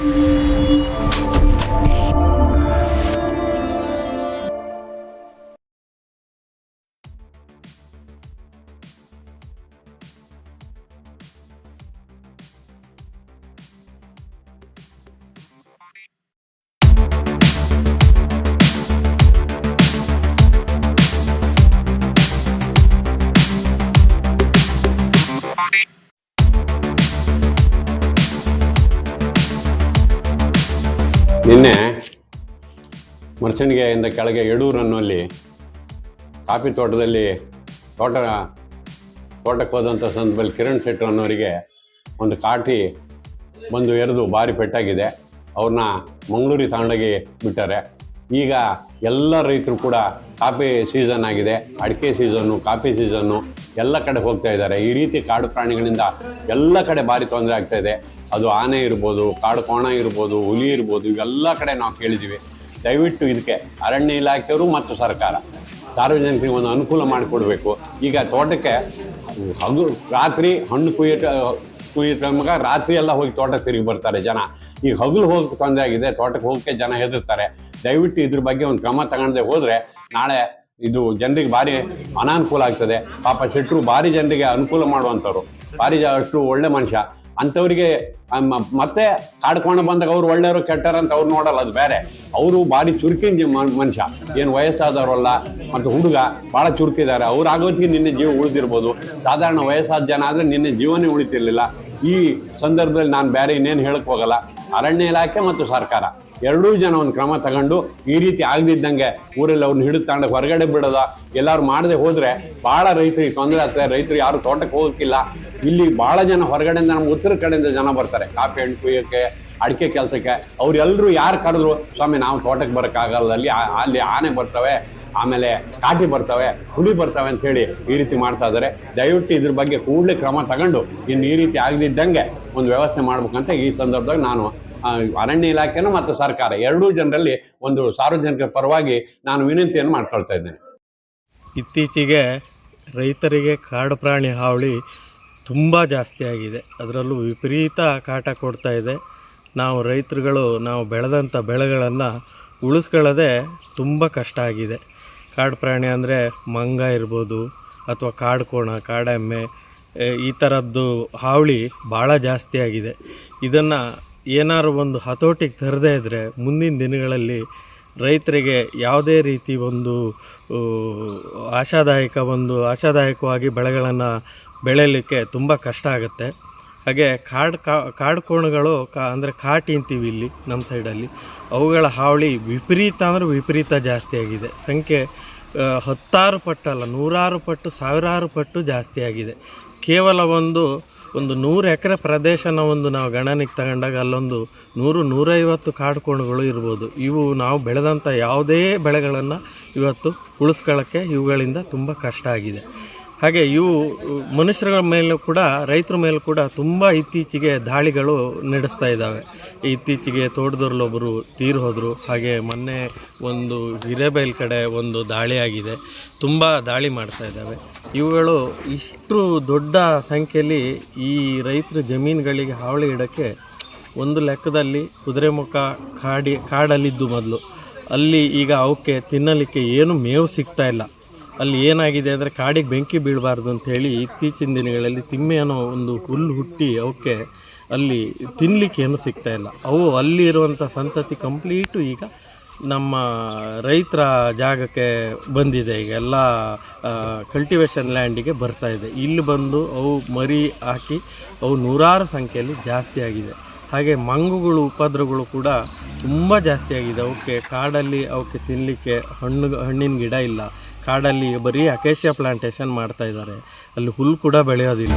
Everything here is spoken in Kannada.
Música ನಿನ್ನೆ ಮರ್ಚಣಿಗೆಯಿಂದ ಕೆಳಗೆ ಯಡೂರು ಅನ್ನುವಲ್ಲಿ ಕಾಫಿ ತೋಟದಲ್ಲಿ ತೋಟ, ತೋಟಕ್ಕೆ ಹೋದಂಥ ಸಂದರ್ಭದಲ್ಲಿ ಕಿರಣ್ ಶೆಟ್ಟರ್ ಅನ್ನೋರಿಗೆ ಒಂದು ಕಾಟಿ ಬಂದು ಎರೆದು ಭಾರಿ ಪೆಟ್ಟಾಗಿದೆ. ಅವ್ರನ್ನ ಮಂಗಳೂರಿಗೆ ತಗೊಂಡೋಗಿ ಬಿಟ್ಟಾರೆ. ಈಗ ಎಲ್ಲ ರೈತರು ಕೂಡ ಕಾಫಿ ಸೀಸನ್ ಆಗಿದೆ, ಅಡಿಕೆ ಸೀಸನ್ನು ಕಾಫಿ ಸೀಸನ್ನು ಎಲ್ಲ ಕಡೆ ಹೋಗ್ತಾ ಇದ್ದಾರೆ. ಈ ರೀತಿ ಕಾಡು ಪ್ರಾಣಿಗಳಿಂದ ಎಲ್ಲ ಕಡೆ ಭಾರಿ ತೊಂದರೆ ಆಗ್ತಾ ಇದೆ. ಅದು ಆನೆ ಇರ್ಬೋದು, ಕಾಡು ಕೋಣ ಇರ್ಬೋದು, ಹುಲಿ ಇರ್ಬೋದು, ಇವೆಲ್ಲ ಕಡೆ ನಾವು ಕೇಳಿದ್ದೀವಿ. ದಯವಿಟ್ಟು ಇದಕ್ಕೆ ಅರಣ್ಯ ಇಲಾಖೆಯವರು ಮತ್ತು ಸರ್ಕಾರ ಸಾರ್ವಜನಿಕರಿಗೆ ಒಂದು ಅನುಕೂಲ ಮಾಡಿಕೊಡ್ಬೇಕು. ಈಗ ತೋಟಕ್ಕೆ ಹಗಲು ರಾತ್ರಿ ಹಣ್ಣು ಕುಯ್ಯಟ ಕುಯ್ಯಟ ಮಗ ರಾತ್ರಿ ಎಲ್ಲ ಹೋಗಿ ತೋಟಕ್ಕೆ ತಿರುಗಿ ಬರ್ತಾರೆ ಜನ. ಈಗ ಹಗಲು ಹೋಗಕ್ಕೆ ತೊಂದರೆ ಆಗಿದೆ, ತೋಟಕ್ಕೆ ಹೋಗಕ್ಕೆ ಜನ ಹೆದರ್ತಾರೆ. ದಯವಿಟ್ಟು ಇದ್ರ ಬಗ್ಗೆ ಒಂದು ಕ್ರಮ ತಗೊಂಡೇ ಹೋದರೆ ನಾಳೆ ಇದು ಜನರಿಗೆ ಭಾರಿ ಅನಾನುಕೂಲ ಆಗ್ತದೆ. ಪಾಪ ಶೆಟ್ಟರು ಭಾರಿ ಜನರಿಗೆ ಅನುಕೂಲ ಮಾಡುವಂಥವ್ರು. ಭಾರಿ ಅಷ್ಟು ಒಳ್ಳೆ ಮನುಷ್ಯ. ಅಂಥವ್ರಿಗೆ ಮತ್ತೆ ಕಾಡ್ಕೊಂಡು ಬಂದಾಗ ಅವ್ರು ಒಳ್ಳೆಯವರು ಕೆಟ್ಟರು ಅಂತ ಅವ್ರು ನೋಡಲ್ಲ, ಅದು ಬೇರೆ. ಅವರು ಭಾರಿ ಚುರುಕಿನ ಮನುಷ್ಯ. ಏನು ವಯಸ್ಸಾದವರಲ್ಲ ಮತ್ತು ಹುಡುಗ ಭಾಳ ಚುರುಕಿದ್ದಾರೆ. ಅವ್ರು ಆಗೋತ್ತಿಗೆ ನಿನ್ನೆ ಜೀವ ಉಳಿದಿರ್ಬೋದು. ಸಾಧಾರಣ ವಯಸ್ಸಾದ ಜನ ಆದರೆ ನಿನ್ನೆ ಜೀವನೇ ಉಳಿತಿರ್ಲಿಲ್ಲ. ಈ ಸಂದರ್ಭದಲ್ಲಿ ನಾನು ಬೇರೆ ಇನ್ನೇನು ಹೇಳಕ್ ಹೋಗಲ್ಲ. ಅರಣ್ಯ ಇಲಾಖೆ ಮತ್ತು ಸರ್ಕಾರ ಎರಡೂ ಜನ ಒಂದು ಕ್ರಮ ತಗೊಂಡು ಈ ರೀತಿ ಆಗದಿದ್ದಂಗೆ ಊರಲ್ಲಿ ಅವ್ರನ್ನ ಹಿಡಿದು ತಗೊಂಡು ಹೊರಗಡೆ ಬಿಡೋದ. ಎಲ್ಲರೂ ಮಾಡದೆ ಹೋದರೆ ಭಾಳ ರೈತರಿಗೆ ತೊಂದರೆ ಆಗ್ತದೆ. ರೈತರು ಯಾರು ತೋಟಕ್ಕೆ ಹೋಗೋಕ್ಕಿಲ್ಲ. ಇಲ್ಲಿ ಭಾಳ ಜನ ಹೊರಗಡೆಯಿಂದ ನಮ್ಮ ಉತ್ತರ ಕಡೆಯಿಂದ ಜನ ಬರ್ತಾರೆ. ಕಾಫಿ ಹಣ್ಣು ಕುಯ್ಯೋಕ್ಕೆ ಅಡಿಕೆ ಕೆಲಸಕ್ಕೆ. ಅವರೆಲ್ಲರೂ ಯಾರು ಕರೆದ್ರು, ಸ್ವಾಮಿ, ನಾವು ತೋಟಕ್ಕೆ ಬರೋಕ್ಕಾಗಲ್ಲ. ಅಲ್ಲಿ ಅಲ್ಲಿ ಆನೆ ಬರ್ತವೆ. ಆಮೇಲೆ ಕಾಟಿ ಬರ್ತವೆ, ಹುಲಿ ಬರ್ತವೆ ಅಂತ ಹೇಳಿ ಈ ರೀತಿ ಮಾಡ್ತಾ ಇದ್ದಾರೆ. ದಯವಿಟ್ಟು ಇದ್ರ ಬಗ್ಗೆ ಕೂಡಲೇ ಕ್ರಮ ತಗೊಂಡು ಇನ್ನು ಈ ರೀತಿ ಆಗದಿದ್ದಂಗೆ ಒಂದು ವ್ಯವಸ್ಥೆ ಮಾಡ್ಬೇಕಂತ ಈ ಸಂದರ್ಭದಾಗ ನಾನು ಅರಣ್ಯ ಇಲಾಖೆನೂ ಮತ್ತು ಸರ್ಕಾರ ಎರಡೂ ಜನರಲ್ಲಿ ಒಂದು ಸಾರ್ವಜನಿಕರ ಪರವಾಗಿ ನಾನು ವಿನಂತಿಯನ್ನು ಮಾಡ್ಕೊಳ್ತಾ ಇದ್ದೇನೆ. ಇತ್ತೀಚೆಗೆ ರೈತರಿಗೆ ಕಾಡು ಪ್ರಾಣಿ ಹಾವಳಿ ತುಂಬ ಜಾಸ್ತಿ ಆಗಿದೆ. ಅದರಲ್ಲೂ ವಿಪರೀತ ಕಾಟ ಕೊಡ್ತಾ ಇದೆ. ನಾವು ರೈತರುಗಳು, ನಾವು ಬೆಳೆದಂಥ ಬೆಳೆಗಳನ್ನು ಉಳಿಸ್ಕೊಳ್ಳೋದೇ ತುಂಬ ಕಷ್ಟ ಆಗಿದೆ. ಕಾಡು ಪ್ರಾಣಿ ಅಂದರೆ ಮಂಗ ಇರ್ಬೋದು ಅಥವಾ ಕಾಡು ಕೋಣ ಕಾಡೆಮ್ಮೆ ಈ ಥರದ್ದು ಹಾವಳಿ ಭಾಳ ಜಾಸ್ತಿ ಆಗಿದೆ. ಇದನ್ನು ಏನಾದ್ರು ಒಂದು ಹತೋಟಿಗೆ ತರದೇ ಇದ್ದರೆ ಮುಂದಿನ ದಿನಗಳಲ್ಲಿ ರೈತರಿಗೆ ಯಾವುದೇ ರೀತಿ ಒಂದು ಆಶಾದಾಯಕ ಒಂದು, ಆಶಾದಾಯಕವಾಗಿ ಬೆಳೆಗಳನ್ನು ಬೆಳೆಯಲಿಕ್ಕೆ ತುಂಬ ಕಷ್ಟ ಆಗುತ್ತೆ. ಹಾಗೆ ಕಾಡು ಕಾಡು ಕೋಣಗಳು ಕಾ, ಅಂದರೆ ಕಾಟಿ ಅಂತೀವಿ ಇಲ್ಲಿ ನಮ್ಮ ಸೈಡಲ್ಲಿ. ಅವುಗಳ ಹಾವಳಿ ವಿಪರೀತ ಅಂದರೆ ವಿಪರೀತ ಜಾಸ್ತಿ ಆಗಿದೆ. ಸಂಖ್ಯೆ ಹತ್ತಾರು ಪಟ್ಟಲ್ಲ ನೂರಾರು ಪಟ್ಟು, ಸಾವಿರಾರು ಪಟ್ಟು ಜಾಸ್ತಿ ಆಗಿದೆ. ಕೇವಲ ಒಂದು ಒಂದು ನೂರು ಎಕರೆ ಪ್ರದೇಶನ ಒಂದು ನಾವು ಗಣನೆಗೆ ತಗೊಂಡಾಗ ಅಲ್ಲೊಂದು ನೂರು, ನೂರೈವತ್ತು ಕಾಡು ಕೋಣಗಳು ಇರ್ಬೋದು. ಇವು ನಾವು ಬೆಳೆದಂಥ ಯಾವುದೇ ಬೆಳೆಗಳನ್ನು ಇವತ್ತು ಉಳಿಸ್ಕೊಳ್ಳೋಕ್ಕೆ ಇವುಗಳಿಂದ ತುಂಬ ಕಷ್ಟ ಆಗಿದೆ. ಹಾಗೆ ಇವು ಮನುಷ್ಯರ ಮೇಲೂ ಕೂಡ, ರೈತರ ಮೇಲೂ ಕೂಡ ತುಂಬ ಇತ್ತೀಚೆಗೆ ದಾಳಿಗಳು ನಡೆಸ್ತಾ ಇದ್ದಾವೆ. ಇತ್ತೀಚೆಗೆ ತೋಟದಲ್ಲೊಬ್ಬರು ತೀರು ಹೋದರು, ಹಾಗೆ ಮೊನ್ನೆ ಒಂದು ಹಿರೇಬೈಲ್ ಕಡೆ ಒಂದು ದಾಳಿ ಆಗಿದೆ. ತುಂಬ ದಾಳಿ ಮಾಡ್ತಾ ಇದ್ದಾವೆ. ಇವುಗಳು ಇಷ್ಟು ದೊಡ್ಡ ಸಂಖ್ಯೆಯಲ್ಲಿ ಈ ರೈತರ ಜಮೀನುಗಳಿಗೆ ಹಾವಳಿ ಇಡೋಕ್ಕೆ ಒಂದು ಲೆಕ್ಕದಲ್ಲಿ ಕುದುರೆಮುಖ ಕಾಡಿ, ಕಾಡಲ್ಲಿದ್ದು ಮೊದಲು. ಅಲ್ಲಿ ಈಗ ಅವಕ್ಕೆ ತಿನ್ನಲಿಕ್ಕೆ ಏನು ಮೇವು ಸಿಗ್ತಾ ಇಲ್ಲ. ಅಲ್ಲಿ ಏನಾಗಿದೆ ಅಂದರೆ ಕಾಡಿಗೆ ಬೆಂಕಿ ಬೀಳಬಾರ್ದು ಅಂಥೇಳಿ ಇತ್ತೀಚಿನ ದಿನಗಳಲ್ಲಿ ತಿಮ್ಮೆ ಅನ್ನೋ ಒಂದು ಹುಲ್ಲು ಹುಟ್ಟಿ ಅವಕ್ಕೆ ಅಲ್ಲಿ ತಿನ್ನಲಿಕ್ಕೆ ಏನು ಸಿಗ್ತಾ ಇಲ್ಲ. ಅವು ಅಲ್ಲಿರುವಂಥ ಸಂತತಿ ಕಂಪ್ಲೀಟು ಈಗ ನಮ್ಮ ರೈತರ ಜಾಗಕ್ಕೆ ಬಂದಿದೆ. ಈಗ ಎಲ್ಲ ಕಲ್ಟಿವೇಷನ್ ಲ್ಯಾಂಡಿಗೆ ಬರ್ತಾ ಇದೆ. ಇಲ್ಲಿ ಬಂದು ಅವು ಮರಿ ಹಾಕಿ ಅವು ನೂರಾರು ಸಂಖ್ಯೆಯಲ್ಲಿ ಜಾಸ್ತಿ ಆಗಿದೆ. ಹಾಗೆ ಮಂಗುಗಳು, ಉಪದ್ರಗಳು ಕೂಡ ತುಂಬ ಜಾಸ್ತಿ ಆಗಿದೆ. ಅವಕ್ಕೆ ಕಾಡಲ್ಲಿ ಅವಕ್ಕೆ ತಿನ್ನಲಿಕ್ಕೆ ಹಣ್ಣು, ಹಣ್ಣಿನ ಗಿಡ ಇಲ್ಲ. ಕಾಡಲ್ಲಿ ಬರೀ ಅಕೇಶಿಯಾ ಪ್ಲಾಂಟೇಶನ್ ಮಾಡ್ತಾ ಇದ್ದಾರೆ. ಅಲ್ಲಿ ಹುಲ್ಲು ಕೂಡ ಬೆಳೆಯೋದಿಲ್ಲ.